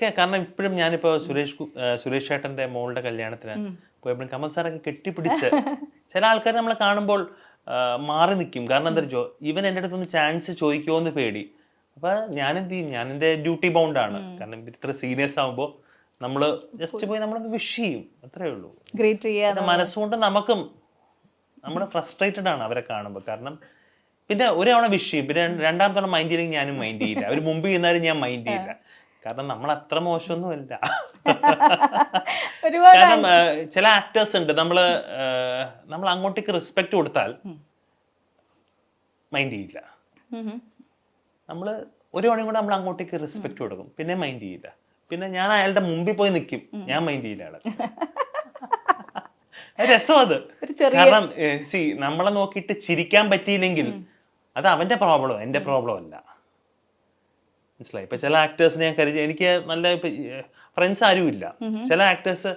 കാരണം ഇപ്പോഴും ഞാനിപ്പോ സുരേഷ് സുരേഷ് ചേട്ടന്റെ മോളുടെ കല്യാണത്തിന് പോയപ്പോഴും കമൽ സാറൊക്കെ കെട്ടിപ്പിടിച്ച് ചില ആൾക്കാർ നമ്മളെ കാണുമ്പോൾ മാറി നിൽക്കും കാരണം എന്താ വെച്ചോ ഇവൻ എന്റെ അടുത്തൊന്ന് ചാൻസ് ചോദിക്കുമോ എന്ന് പേടി. അപ്പൊ ഞാനെന്ത് ചെയ്യും? ഞാൻ എന്റെ ഡ്യൂട്ടി ബൗണ്ട് ആണ് കാരണം ഇത്ര സീനിയേഴ്സ് ആകുമ്പോൾ നമ്മൾ ജസ്റ്റ് പോയി നമ്മളൊന്ന് വിഷ് ചെയ്യും. അത്രേ ഉള്ളൂ. മനസ്സുകൊണ്ട് നമുക്കും നമ്മൾ ഫ്രസ്ട്രേറ്റഡ് ആണ് അവരെ കാണുമ്പോൾ കാരണം പിന്നെ ഒരു തവണ വിഷ് ചെയ്യും. പിന്നെ രണ്ടാം തവണ മൈൻഡ് ചെയ്യില്ലെങ്കിൽ ഞാനും മൈൻഡ് ചെയ്യില്ല. അവർ മുമ്പ് ചെയ്യുന്നാലും ഞാൻ മൈൻഡ് ചെയ്യില്ല. കാരണം നമ്മൾ അത്ര മോശമൊന്നുമല്ല. കാരണം ചില ആക്ടേഴ്സ് ഉണ്ട്. നമ്മൾ നമ്മൾ അങ്ങോട്ടേക്ക് റെസ്പെക്ട് കൊടുത്താൽ മൈൻഡ് ചെയ്യില്ല. നമ്മൾ ഒരു മണി കൂടെ നമ്മൾ അങ്ങോട്ടേക്ക് റെസ്പെക്ട് കൊടുക്കും. പിന്നെ മൈൻഡ് ചെയ്യില്ല. പിന്നെ ഞാൻ അയാളുടെ മുമ്പിൽ പോയി നിൽക്കും ഞാൻ മൈൻഡ് ചെയ്യില്ല അയാളെ. രസം അത്. കാരണം സി നമ്മളെ നോക്കിയിട്ട് ചിരിക്കാൻ പറ്റിയില്ലെങ്കിൽ അത് അവന്റെ പ്രോബ്ലം എന്റെ പ്രോബ്ലം അല്ല. മനസ്സിലായി. ഇപ്പൊ ചില ആക്ടേഴ്സിനെ ഞാൻ കരുതി എനിക്ക് നല്ല ഫ്രണ്ട്സ് ആരും ഇല്ല. ചില ആക്ടേഴ്സ്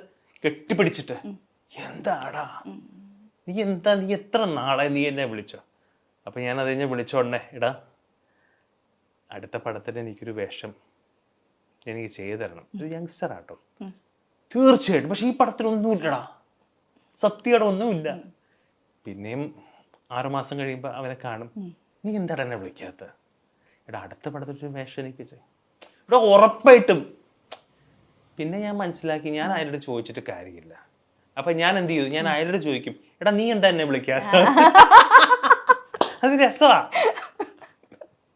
കെട്ടിപ്പിടിച്ചിട്ട് എന്താടാ? നീ എന്താ നീ എത്ര നാളെ നീ എന്നെ വിളിച്ചോ? അപ്പൊ ഞാൻ അത് കഴിഞ്ഞ് വിളിച്ചോടനെ ഇടാ അടുത്ത പടത്തിന് എനിക്കൊരു വേഷം എനിക്ക് ചെയ്തു തരണം ഒരു യങ്സ്റ്റർ ആട്ടോ. തീർച്ചയായിട്ടും. പക്ഷെ ഈ പടത്തിലൊന്നും ഇല്ലടാ. സത്യയുടെ ഒന്നുമില്ല. പിന്നെയും ആറുമാസം കഴിയുമ്പോൾ അവനെ കാണും. നീ എന്താണ് എന്നെ വിളിക്കാത്ത? എടാ അടുത്ത പടത്തിൽ വേഷം എനിക്ക് ചെയ്യും ഇവിടെ ഉറപ്പായിട്ടും. പിന്നെ ഞാൻ മനസ്സിലാക്കി ഞാൻ അയാളോട് ചോദിച്ചിട്ട് കാര്യമില്ല. അപ്പൊ ഞാൻ എന്ത് ചെയ്തു? ഞാൻ അയാളോട് ചോദിക്കും എടാ നീ എന്താ എന്നെ വിളിക്കാത്ത അത് രസമാ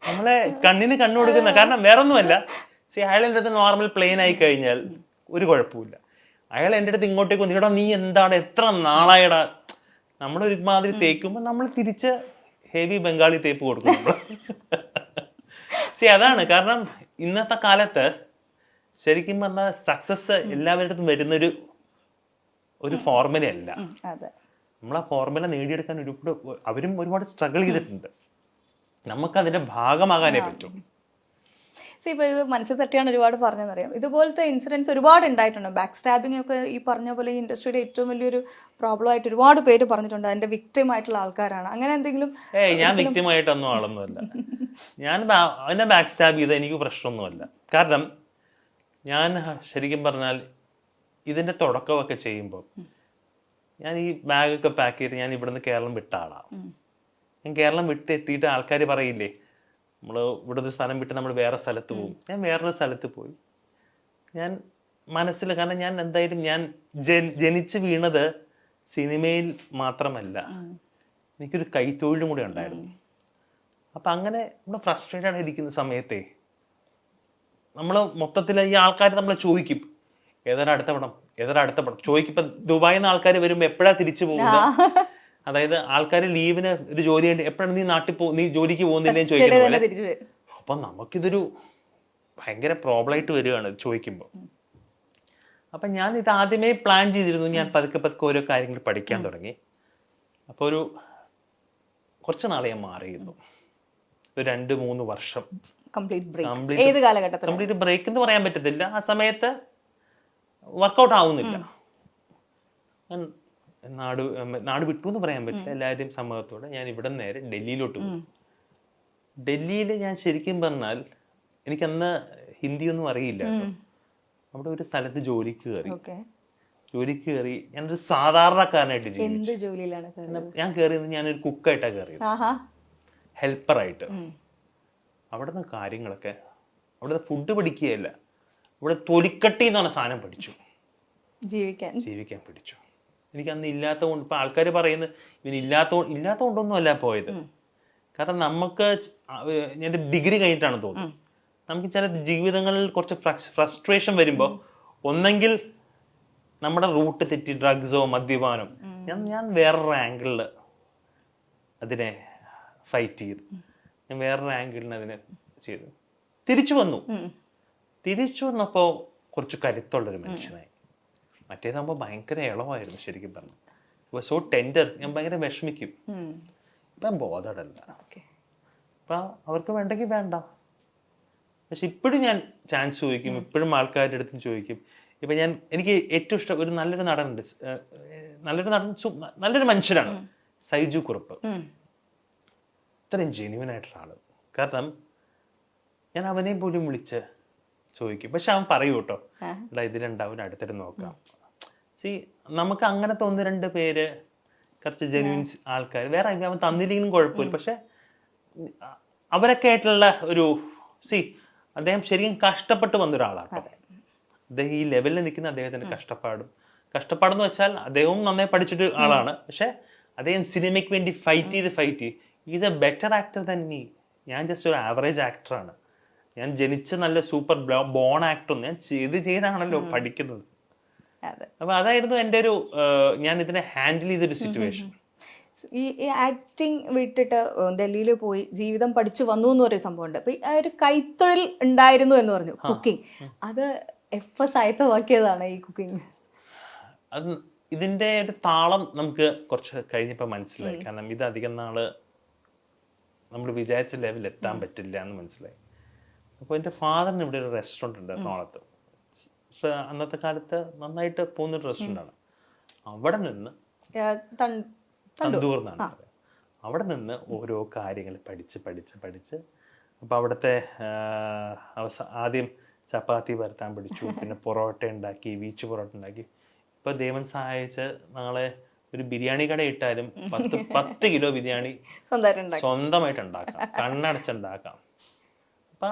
നമ്മളെ കണ്ണിന് കണ്ണു കൊടുക്കുന്ന കാരണം വേറൊന്നുമല്ല. സി അയാൾ എന്റെ അടുത്ത് നോർമൽ പ്ലെയിൻ ആയി കഴിഞ്ഞാൽ ഒരു കുഴപ്പമില്ല അയാൾ എന്റെ അടുത്ത് ഇങ്ങോട്ടേക്ക് വന്നു എടാ നീ എന്താണ്? എത്ര നാളായടാ? നമ്മൾ ഒരുമാതിരി തേക്കുമ്പോൾ നമ്മൾ തിരിച്ച് ഹെവി ബംഗാളി തേപ്പ് കൊടുക്കും സി അതാണ്. കാരണം ഇന്നത്തെ കാലത്ത് ശരിക്കും പറഞ്ഞാൽ സക്സസ് എല്ലാവരുടെ വരുന്നൊരു ഒരു ഫോർമുല അല്ല. ഉം, അതെ. നമ്മൾ ആ ഫോർമുല നേടിയെടുക്കാൻ ഒരുപാട് അവരും ഒരുപാട് സ്ട്രഗിൾ ചെയ്തിട്ടുണ്ട്. നമുക്ക് അതിന്റെ ഭാഗമാകാനേ പറ്റും. സി ഇപ്പോൾ ഇത് മനസ്സിൽ തട്ടിയാണ് ഒരുപാട് പറഞ്ഞതെന്നറിയാം. ഇതുപോലത്തെ ഇൻസിഡൻസ് ഒരുപാട് ഉണ്ടായിട്ടുണ്ട്. ബാക്ക് സ്റ്റാബിംഗ് ഒക്കെ ഈ പറഞ്ഞ പോലെ ഈ ഇൻഡസ്ട്രിയുടെ ഏറ്റവും വലിയൊരു പ്രോബ്ലം ആയിട്ട് ഒരുപാട് പേര് പറഞ്ഞിട്ടുണ്ട്. അതിന്റെ വിക്ടിം ആയിട്ടുള്ള ആൾക്കാരാണ്. അങ്ങനെ എന്തെങ്കിലും ഞാൻ ഞാൻ ആയിട്ടൊന്നും ആളൊന്നുമല്ല. ഞാൻ ബാ- ബാക്ക് സ്റ്റാബ് ചെയ്ത എനിക്ക് പ്രശ്നമൊന്നുമല്ല. കാരണം ഞാൻ ശരിക്കും പറഞ്ഞാൽ ഇതിന്റെ തുടക്കമൊക്കെ ചെയ്യുമ്പോൾ ഞാൻ ഈ ബാഗൊക്കെ പാക്ക് ചെയ്ത് ഞാൻ ഇവിടുന്ന് കേരളം വിട്ട ആളാണ് ഞാൻ കേരളം വിട്ട് എത്തിയിട്ട് ആൾക്കാർ പറയില്ലേ നമ്മൾ ഇവിടെ ഒരു സ്ഥലം വിട്ട് നമ്മൾ വേറെ സ്ഥലത്ത് പോകും. ഞാൻ വേറൊരു സ്ഥലത്ത് പോയി. ഞാൻ മനസ്സിൽ കാരണം ഞാൻ എന്തായാലും ഞാൻ ജനിച്ച് വീണത് സിനിമയിൽ മാത്രമല്ല. എനിക്കൊരു കൈത്തൊഴിലും കൂടെ ഉണ്ടായിരുന്നു. അപ്പൊ അങ്ങനെ നമ്മൾ ഫ്രസ്ട്രേറ്റഡ് ആയിരിക്കുന്ന സമയത്തെ. നമ്മൾ മൊത്തത്തിൽ ഈ ആൾക്കാർ നമ്മളെ ചോദിക്കും. ഏതാണ് അടുത്ത പടം? ഏതാണ് അടുത്ത പടം? ചോദിക്കും. ഇപ്പൊ ദുബായിൽ നിന്ന് ആൾക്കാർ വരുമ്പോൾ എപ്പോഴാ തിരിച്ചു പോകുന്നത്? അതായത് ആൾക്കാർ ലീവിന് ഒരു ജോലി ഉണ്ട് എപ്പോഴാണ് നീ നാട്ടിൽ പോ നീ ജോലിക്ക് പോകുന്നില്ലേ ചോദിക്കുന്നത് അപ്പൊ നമുക്കിതൊരു ഭയങ്കര പ്രോബ്ലം ആയിട്ട് വരികയാണ് ചോദിക്കുമ്പോൾ അപ്പൊ ഞാൻ ഇത് ആദ്യമേ പ്ലാൻ ചെയ്തിരുന്നു. ഞാൻ പതുക്കെ പതുക്കെ ഓരോ കാര്യങ്ങൾ പഠിക്കാൻ തുടങ്ങി. അപ്പോൾ ഒരു കുറച്ച് നാളെ ഞാൻ മാറിയിരുന്നു. ഒരു രണ്ട് മൂന്ന് വർഷം. കംപ്ലീറ്റ് ബ്രേക്ക് ഏത് കാലഘട്ടത്തിൽ കംപ്ലീറ്റ് ബ്രേക്ക് എന്ന് പറയാൻ പറ്റത്തില്ല. ആ സമയത്ത് വർക്കൗട്ട് ആവുന്നില്ല. നാട് നാട് വിട്ടു എന്ന് പറയാൻ പറ്റില്ല. എല്ലാവരുടെയും സമ്മതത്തോടെ ഞാൻ ഇവിടെ നേരെ ഡൽഹിയിലോട്ട് പോയി. ഡൽഹിയിൽ ഞാൻ ശരിക്കും പറഞ്ഞാൽ എനിക്ക് എനിക്കന്ന് ഹിന്ദിയൊന്നും അറിയില്ല. അവിടെ ഒരു സ്ഥലത്ത് ജോലിക്ക് കയറി. ജോലിക്ക് കയറി ഞാനൊരു സാധാരണക്കാരനായിട്ട്? ഞാൻ കയറിയത് ഞാനൊരു കുക്കായിട്ടാണ് കയറിയത്. ഹെൽപ്പറായിട്ട്. അവിടുന്ന് കാര്യങ്ങളൊക്കെ അവിടെ ഫുഡ് പഠിക്കുകയല്ല. ഇവിടെ തൊലിക്കട്ടി എന്ന് പറഞ്ഞ സാധനം പഠിച്ചു. ജീവിക്കാൻ. ജീവിക്കാൻ പഠിച്ചു. എനിക്ക് അന്ന് ഇല്ലാത്ത കൊണ്ട് ഇപ്പൊ ആൾക്കാർ പറയുന്നത് ഇവന് ഇല്ലാത്ത ഇല്ലാത്ത കൊണ്ടൊന്നും അല്ല പോയത് കാരണം നമുക്ക് എന്റെ ഡിഗ്രി കഴിഞ്ഞിട്ടാണ് തോന്നുന്നത്. നമുക്ക് ചില ജീവിതങ്ങളിൽ കുറച്ച് ഫ്രസ്ട്രേഷൻ വരുമ്പോൾ ഒന്നെങ്കിൽ നമ്മുടെ റൂട്ട് തെറ്റി ഡ്രഗ്സോ മദ്യപാനോ ഞാൻ ഞാൻ വേറൊരു ആംഗിളിൽ അതിനെ ഫൈറ്റ് ചെയ്തു. ഞാൻ വേറൊരു ആംഗിളിന് അതിനെ ചെയ്തു. തിരിച്ചു വന്നു. തിരിച്ചു വന്നപ്പോൾ കുറച്ച് കരുത്തുള്ളൊരു മനുഷ്യനായി. മറ്റേതാകുമ്പോൾ ഭയങ്കര ഇളവായിരുന്നു ശരിക്കും പറഞ്ഞു. സോ ടെൻഡർ ഞാൻ ഭയങ്കര വിഷമിക്കും. ഇപ്പം ബോധടല്ല ഓക്കെ. അപ്പം അവർക്ക് വേണ്ടെങ്കിൽ വേണ്ട. പക്ഷെ ഇപ്പോഴും ഞാൻ ചാൻസ് ചോദിക്കും ഇപ്പോഴും ആൾക്കാരുടെ അടുത്തും ചോദിക്കും. ഇപ്പം ഞാൻ എനിക്ക് ഏറ്റവും ഇഷ്ടം ഒരു നല്ലൊരു നടനുണ്ട്. നല്ലൊരു നടൻ നല്ലൊരു മനുഷ്യരാണ് സൈജു കുറുപ്പ്. ഇത്രയും ജെന്യൂൻ ആയിട്ടുള്ള ആൾ. കാരണം ഞാൻ അവനെ പോലും വിളിച്ച് ചോദിക്കും. പക്ഷെ അവൻ പറയൂ കേട്ടോ. എടാ ഇതിലുണ്ടാവും അടുത്തിട്ട് നോക്കാം. സി നമുക്ക് അങ്ങനത്തെ ഒന്ന് രണ്ട് പേര് കുറച്ച് ജെനുവിൻസ് ആൾക്കാർ വേറെ അവൻ തന്നില്ലെങ്കിലും കുഴപ്പമില്ല. പക്ഷെ അവരൊക്കെ ആയിട്ടുള്ള ഒരു സി അദ്ദേഹം ശരിക്കും കഷ്ടപ്പെട്ട് വന്ന ഒരാളാണ്. അദ്ദേഹം ഈ ലെവലിൽ നിൽക്കുന്ന അദ്ദേഹത്തിന്റെ കഷ്ടപ്പാടും. കഷ്ടപ്പാടെന്ന് വെച്ചാൽ അദ്ദേഹവും നന്നായി പഠിച്ചിട്ട് ആളാണ്. പക്ഷെ അദ്ദേഹം സിനിമയ്ക്ക് വേണ്ടി ഫൈറ്റ് ചെയ്ത് ഫൈറ്റ് ചെയ്ത് is a better actor than me ഞാൻ ജസ്റ്റ് ഒരു ആവറേജ് ആക്ടറാണ് ഞാൻ ജനിച്ച നല്ല സൂപ്പർ ബോൺ ആക്ടർ ഞാൻ ചെയ്ത് ചെയ്താണല്ലോ പഠിക്കുന്നത്. അപ്പൊ അതായിരുന്നു എന്റെ ഒരു ഞാൻ ഇതിനെ ഹാൻഡിൽ ചെയ്തൊരു സിറ്റുവേഷൻ ഈ ആക്ടിങ് വിട്ടിട്ട് ഡൽഹിയിൽ പോയി ജീവിതം പഠിച്ചു വന്നു എന്ന് പറയുന്ന സംഭവമുണ്ട്. അപ്പൊ ആ ഒരു കൈത്തൊഴിൽ ഉണ്ടായിരുന്നു എന്ന് പറഞ്ഞു കുക്കിംഗ് അത് എഫ് എസ് ആയത്തമാക്കിയതാണ് ഈ കുക്കിംഗ് അത് ഇതിന്റെ ഒരു താളം നമുക്ക് കുറച്ച് കഴിഞ്ഞപ്പോൾ മനസ്സിലായി. കാരണം ഇത് അധികം നാൾ നമ്മൾ വിചാരിച്ച ലെവലിൽ എത്താൻ പറ്റില്ല എന്ന് മനസ്സിലായി. അപ്പോൾ എന്റെ ഫാദറിന് ഇവിടെ ഒരു റെസ്റ്റോറന്റ് ഉണ്ട് എറണാകുളത്ത്. അന്നത്തെ കാലത്ത് നന്നായിട്ട് പോകുന്നൊരു റെസ്റ്റോറന്റ് ആണ്. അവിടെ നിന്ന് തന്തൂർ എന്നാണ് അവിടെ നിന്ന് ഓരോ കാര്യങ്ങൾ പഠിച്ച് പഠിച്ച് പഠിച്ച്. അപ്പോൾ അവിടുത്തെ അവസ ആദ്യം ചപ്പാത്തി പരത്താൻ പഠിച്ചു പിന്നെ പൊറോട്ട ഉണ്ടാക്കി വീച്ച് പൊറോട്ട ഉണ്ടാക്കി. ഇപ്പോൾ ദേവൻ സഹായിച്ച് നാളെ ഒരു ബിരിയാണി കട ഇട്ടാലും പത്ത് പത്ത് കിലോ ബിരിയാണി സ്വന്തമായിട്ട് ഉണ്ടാക്കാം. കണ്ണടച്ചുണ്ടാക്കാം അപ്പൊ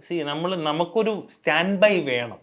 സി നമ്മൾ നമുക്കൊരു സ്റ്റാൻഡ് ബൈ വേണം.